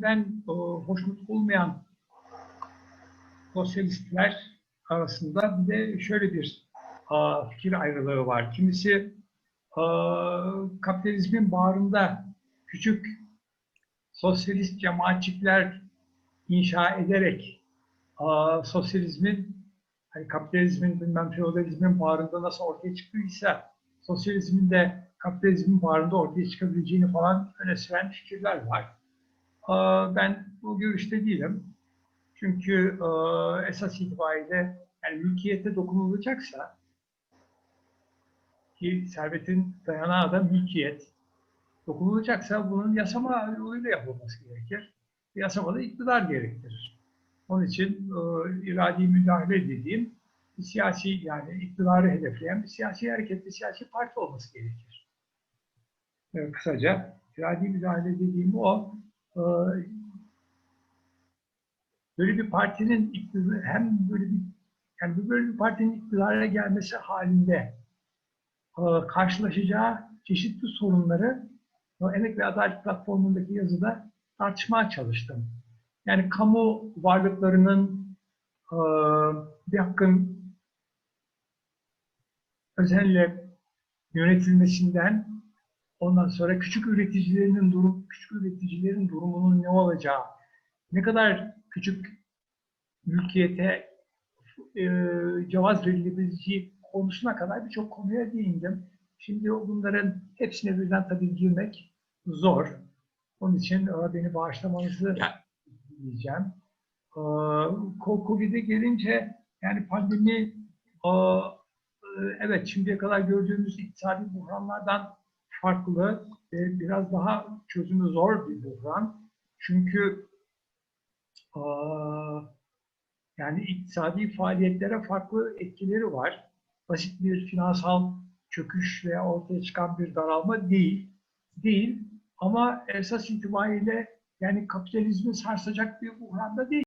kapitalizmden e, hoşnut olmayan sosyalistler arasında bir de şöyle bir e, fikir ayrılığı var. Kimisi e, kapitalizmin bağrında küçük sosyalist cemaatçikler inşa ederek sosyalizmin hani kapitalizmin bilmem feodalizmin bağrında nasıl ortaya çıktıysa sosyalizmin de kapitalizmin bağrında ortaya çıkabileceğini falan öne süren fikirler var. Ee, Ben bu görüşte değilim. Çünkü e, esas itibariyle yani mülkiyete dokunulacaksa ki servetin dayanağı da mülkiyet dokunulacaksa bunun yasama yoluyla yapılması gerekir. Yasama da iktidar gerektirir. Onun için e, iradi müdahale dediğim bir siyasi yani iktidarı hedefleyen bir siyasi hareket, bir siyasi parti olması gerekir. Kısaca iradi müdahale dediğim o. E, böyle bir partinin hem böyle bir yani böyle bir partinin iktidara gelmesi halinde e, karşılaşacağı çeşitli sorunları o Emek ve Adalet Platformu'ndaki yazıda tartışmaya çalıştım. Yani kamu varlıklarının e, bir hakkın özenle yönetilmesinden ondan sonra küçük üreticilerin durum küçük üreticilerin durumunun ne olacağı, ne kadar küçük mülkiyete e, cevaz verilebileceği konusuna kadar birçok konuya değindim. Şimdi bunların hepsine birden tabii girmek zor. Onun için beni bağışlamanızı diyeceğim. Covid'e gelince yani pandemi e, evet şimdiye kadar gördüğümüz iktisadi buhranlardan farklı ve biraz daha çözümü zor bir buhran. Çünkü yani iktisadi faaliyetlere farklı etkileri var. Basit bir finansal çöküş veya ortaya çıkan bir daralma değil. Değil ama esas itibariyle yani kapitalizmi sarsacak bir buhranda değil.